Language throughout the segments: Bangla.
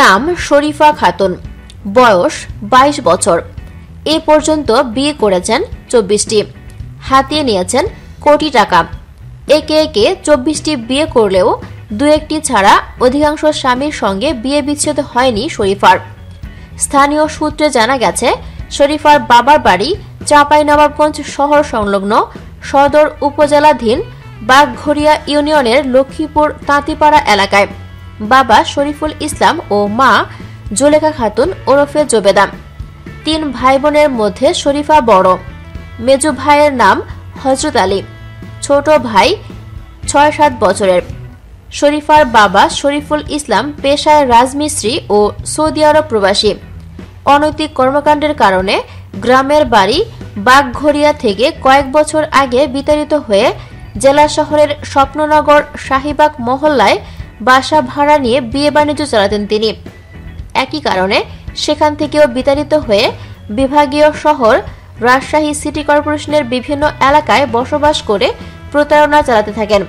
নাম শরীফা খাতুন। বয়স ২২ বছর। এ পর্যন্ত বিয়ে করেছেন চব্বিশটি। হাতিয়ে নিয়েছেন কোটি টাকা। একে একে চব্বিশটি বিয়ে করলেও দু একটি ছাড়া অধিকাংশ স্বামীর সঙ্গে বিয়ে বিচ্ছেদ হয়নি শরীফার। স্থানীয় সূত্রে জানা গেছে, শরীফার বাবার বাড়ি চাঁপাইনবাবগঞ্জ শহর সংলগ্ন সদর উপজেলাধীন বাগঘরিয়া ইউনিয়নের লক্ষ্মীপুর তাঁতিপাড়া এলাকায়। বাবা শরীফুল ইসলাম ও মা জোলেখা খাতুন ওরফে জোবেদা। তিন ভাই বোনের মধ্যে শরীফা বড়। মেজু ভাইয়ের নাম হজরত আলী। ছোট ভাই ছয় সাত বছরের। শরীফার বাবা শরীফুল ইসলাম পেশায় রাজমিস্ত্রি ও সৌদি আরব প্রবাসী। অনৈতিক কর্মকাণ্ডের কারণে গ্রামের বাড়ি বাগঘরিয়া থেকে কয়েক বছর আগে বিতাড়িত হয়ে জেলা শহরের স্বপ্ননগর শাহিবাগ মহল্লায় বাসা ভাড়া নিয়ে বিয়ে বাণিজ্য চালাতেন তিনি। একই কারণে সেখান থেকেও বিতাড়িত হয়ে বিভাগীয় শহর, রাজশাহী সিটি কর্পোরেশনের বিভিন্ন এলাকায় বসবাস করে প্রতারণা চালাতে থাকেন।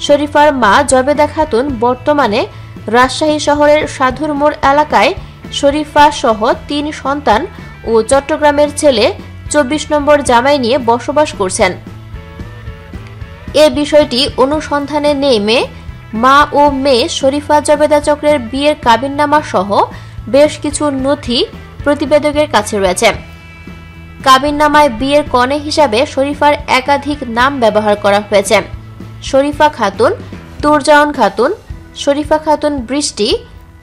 শরীফার মা জবেদা খাতুন বর্তমানে রাজশাহী শহরের সাধুর মোড় এলাকায় শরীফা সহ তিন সন্তান ও চট্টগ্রামের ছেলে চব্বিশ নম্বর জামাই নিয়ে বসবাস করছেন। এ বিষয়টি অনুসন্ধানে নেমে মা ও মেয়ে শরীফা জবেদা চক্রের বিয়ের কাবিননামা সহ বেশ কিছু নথি প্রতিবেদকের কাছে রয়েছে। কাবিননামায় বিয়ের কনে হিসাবে শরীফার একাধিক নাম ব্যবহার করা হয়েছে। শরীফা খাতুন, তুরজাউন খাতুন, শরীফা খাতুন বৃষ্টি,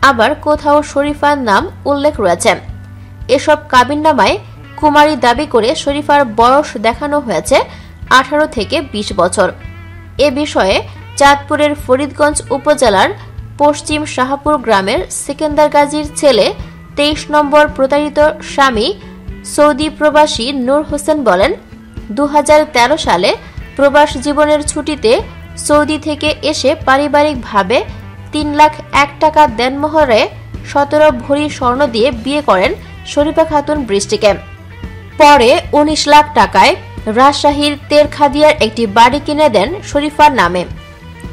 আবার কোথাও শরীফার নাম উল্লেখ রয়েছে। এসব কাবিননামায় কুমারী দাবি করে শরীফার বয়স দেখানো হয়েছে আঠারো থেকে ২০ বছর। এ বিষয়ে চাঁদপুরের ফরিদগঞ্জ উপজেলার পশ্চিম শাহপুর গ্রামের সিকেন্দার গাজীর ছেলে তেইশ নম্বর প্রতারিত স্বামী সৌদি প্রবাসী নূর হোসেন বলেন দু হাজার তেরো সালে প্রবাস জীবনের ছুটিতে সৌদি থেকে এসে পারিবারিকভাবে তিন লাখ এক টাকা দেনমোহরে সতেরো ভরি স্বর্ণ দিয়ে বিয়ে করেন শরীফা খাতুন বৃষ্টিকে। পরে ১৯ লাখ টাকায় রাজশাহীর তেরখাদিয়ার একটি বাড়ি কিনে দেন শরীফার নামে।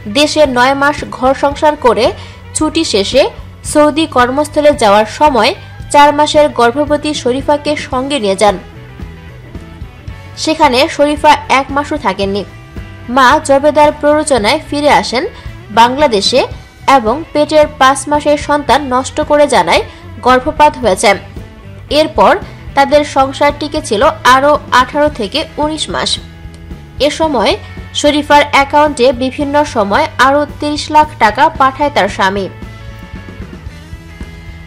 দেশে নয় মাস ঘর সংসার করে ছুটি শেষে সৌদি কর্মস্থলে যাওয়ার সময় চার মাসের গর্ভবতী শরীফাকে সঙ্গে নিয়ে যান। সেখানে শরীফা এক মাসও থাকেননি। মা জবেদার প্ররোচনায় ফিরে আসেন বাংলাদেশে এবং পেটের পাঁচ মাসের সন্তান নষ্ট করে জানায় গর্ভপাত হয়েছে। এরপর তাদের সংসার টিকে ছিল আরও আঠারো থেকে ১৯ মাস। এ সময় শরীফার অ্যাকাউন্টে বিভিন্ন সময় আরও ৩০ লাখ টাকা পাঠায় তার স্বামী।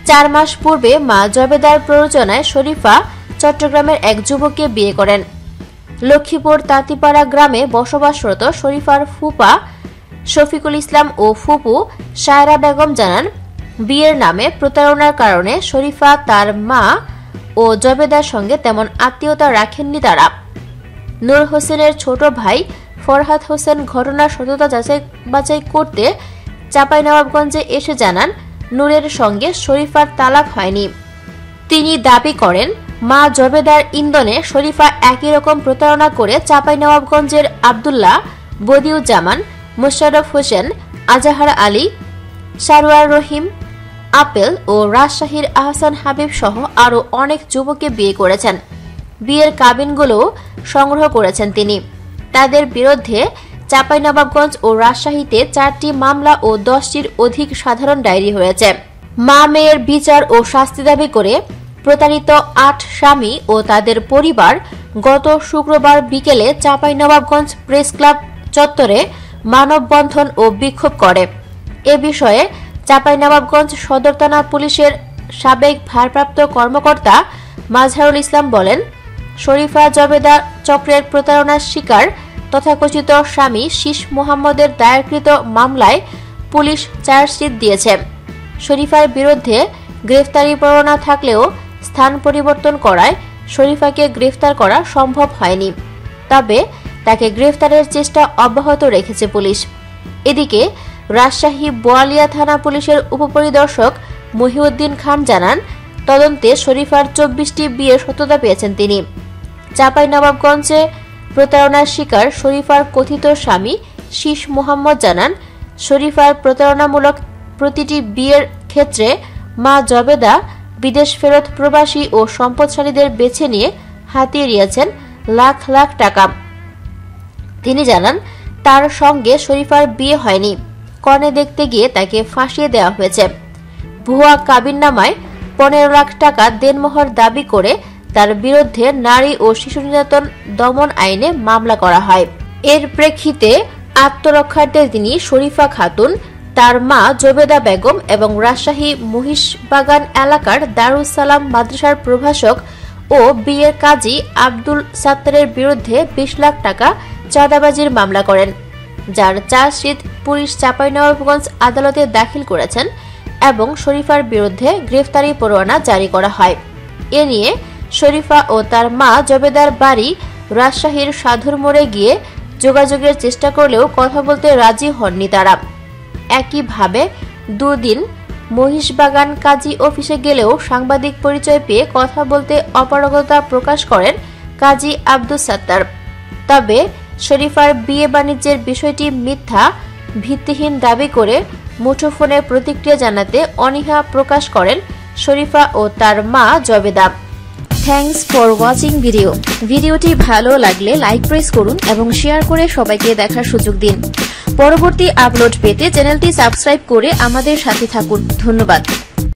চার মাস পূর্বে মা জবেদার প্ররোচনায় শরীফা চট্টগ্রামের এক যুবককে বিয়ে করেন। লক্ষ্মীপুর তাঁতিপাড়া গ্রামে বসবাসরত শরীফার ফুপা শফিকুল ইসলাম ও ফুপু সায়রা বেগম জানান, বিয়ের নামে প্রতারণার কারণে শরীফা তার মা ও জবেদার সঙ্গে তেমন আত্মীয়তা রাখেননি তারা। নূর হোসেনের ছোট ভাই ফরহাদ হোসেন ঘটনার সততা যাচাই বাছাই করতে চাঁপাইনবাবগঞ্জে এসে জানান, নূরের সঙ্গে শরীফার তালাক হয়নি। তিনি দাবি করেন, মা জবেদার ইন্দনে শরীফা একই রকম প্রতারণা করে চাঁপাইনবাবগঞ্জের আবদুল্লাহ বদিউজ্জামান, মোশাররফ হোসেন, আজাহার আলী সারোয়ার রহিম আপেল ও রাজশাহীর আহসান হাবিব সহ আরও অনেক যুবককে বিয়ে করেছেন। বিয়ের কাবিনগুলো সংগ্রহ করেছেন তিনি। তাদের বিরুদ্ধে চাঁপাইনবাবগঞ্জ ও রাজশাহীতে চারটি মামলা ও দশটির অধিক সাধারণ ডায়েরি হয়েছে। মা মেয়ের বিচার ও শাস্তি দাবি করে প্রতারিত আট স্বামী ও তাদের পরিবার গত শুক্রবার বিকেলে চাঁপাইনবাবগঞ্জ প্রেস ক্লাব চত্বরে মানববন্ধন ও বিক্ষোভ করে। এ বিষয়ে চাঁপাইনবাবগঞ্জ সদর থানা পুলিশের সাবেক ভারপ্রাপ্ত কর্মকর্তা মাজহারুল ইসলাম বলেন, শরীফা জবেদা চক্রের প্রতারণার শিকার তথাকথিত স্বামী শীষ মোহাম্মদের দায়েরকৃত মামলায় পুলিশ চার্জশিট দিয়েছে। শরীফার বিরুদ্ধে গ্রেফতারি পরোয়ানা থাকলেও স্থান পরিবর্তন করায় শরীফাকে গ্রেফতার করা সম্ভব হয়নি। তবে তাকে গ্রেফতারের চেষ্টা অব্যাহত রেখেছে পুলিশ। এদিকে রাজশাহী বোয়ালিয়া থানা পুলিশের উপপরিদর্শক মহিউদ্দিন খান জানান, তদন্তে শরীফার চব্বিশটি বিয়ের সত্যতা পেয়েছেন তিনি। চাঁপাইনবাবগঞ্জে প্রতারণার শিকার শরীফার কথিত স্বামী শীষ মোহাম্মদ জানান, শরীফার প্রতারণামূলক প্রতিটি বিয়ের ক্ষেত্রে মা জবেদা বিদেশ ফেরত প্রবাসী ও সম্পদশালীদের বেছে নিয়ে হাতিয়ে নিয়েছেন লাখ লাখ টাকা। তিনি জানান, তার সঙ্গে শরীফার বিয়ে হয়নি। কনে দেখতে গিয়ে তাকে ফাঁসিয়ে দেওয়া হয়েছে। ভুয়া কাবিননামায় পনেরো লাখ টাকা দেনমোহর দাবি করে তার বিরুদ্ধে নারী ও শিশু নির্যাতন দমন আইনে মামলা করা হয়। এর প্রেক্ষিতে আত্মরক্ষার্থে তিনি শরীফা খাতুন, তার মা জোবেদা বেগম এবং রাজশাহী মহিষবাগান এলাকার দারুস সালাম মাদ্রাসার প্রভাষক ও বিয়ের কাজী আব্দুল সাত্তারের বিরুদ্ধে বিশ লাখ টাকা চাঁদাবাজির মামলা করেন। যার চার্জশিট পুলিশ চাঁপাইনবাবগঞ্জ আদালতে দাখিল করেছেন এবং শরীফার বিরুদ্ধে গ্রেফতারি পরোয়ানা জারি করা হয়। এ নিয়ে শরীফা ও তার মা জবেদার বাড়ি রাজশাহীর সাধুর মোড়ে গিয়ে যোগাযোগের চেষ্টা করলেও কথা বলতে রাজি হননি তারা। একইভাবে দুদিন মহিষবাগান কাজী অফিসে গেলেও সাংবাদিক পরিচয় পেয়ে কথা বলতে অপারগতা প্রকাশ করেন কাজী আব্দুল সাত্তার। তবে শরীফার বিয়ে বাণিজ্যের বিষয়টি মিথ্যা ভিত্তিহীন দাবি করে মুঠোফোনে প্রতিক্রিয়া জানাতে অনীহা প্রকাশ করেন শরীফা ও তার মা Jobeda. Thanks for watching video ভিডিওটি ভালো লাগলে লাইক প্রেস করুন এবং শেয়ার করে সবাইকে দেখার সুযোগ দিন। পরবর্তী আপলোড পেতে চ্যানেলটি সাবস্ক্রাইব করে আমাদের সাথে থাকুন। ধন্যবাদ।